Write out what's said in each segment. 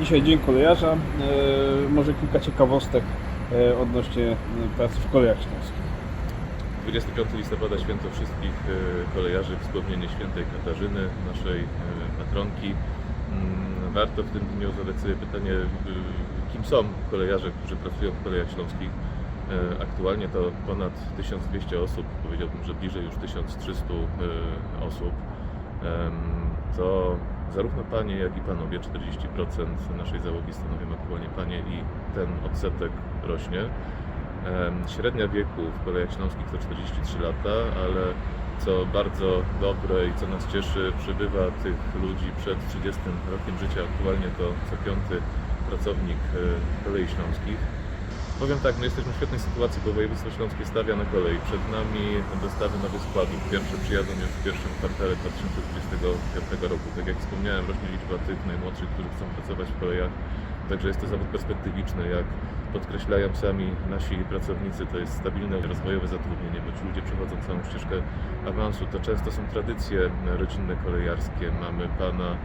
Dzisiaj Dzień Kolejarza. E, Może kilka ciekawostek e, odnośnie e, pracy w kolejach śląskich. 25 listopada święto wszystkich kolejarzy, wspomnienie świętej Katarzyny, naszej patronki. Mm, Warto w tym dniu zadać sobie pytanie, kim są kolejarze, którzy pracują w kolejach śląskich. Aktualnie to ponad 1200 osób, powiedziałbym, że bliżej już 1300 e, osób. To zarówno panie, jak i panowie, 40% naszej załogi stanowią aktualnie panie i ten odsetek rośnie. Średnia wieku w kolejach śląskich to 43 lata, ale co bardzo dobre i co nas cieszy, przybywa tych ludzi przed 30 rokiem życia. Aktualnie to co piąty pracownik e, kolei śląskich. Powiem tak, my jesteśmy w świetnej sytuacji, bo województwo śląskie stawia na kolej. Przed nami dostawy nowych składów. Pierwsze przyjadą już w pierwszym kwartale 2025 roku. Tak jak wspomniałem, rośnie liczba tych najmłodszych, którzy chcą pracować w kolejach. Także jest to zawód perspektywiczny, jak podkreślają sami nasi pracownicy, to jest stabilne, rozwojowe zatrudnienie, bo ci ludzie przechodzą całą ścieżkę awansu. To często są tradycje rodzinne kolejarskie. Mamy pana,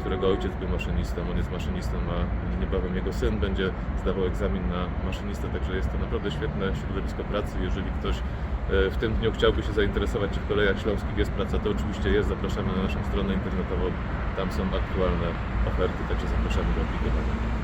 którego ojciec był maszynistą, on jest maszynistą, a niebawem jego syn będzie zdawał egzamin na maszynistę, także jest to naprawdę świetne środowisko pracy. Jeżeli ktoś e, w tym dniu chciałby się zainteresować, czy w kolejach śląskich jest praca, to oczywiście jest. Zapraszamy na naszą stronę internetową. Tam są aktualne oferty, także zapraszamy do aplikowania.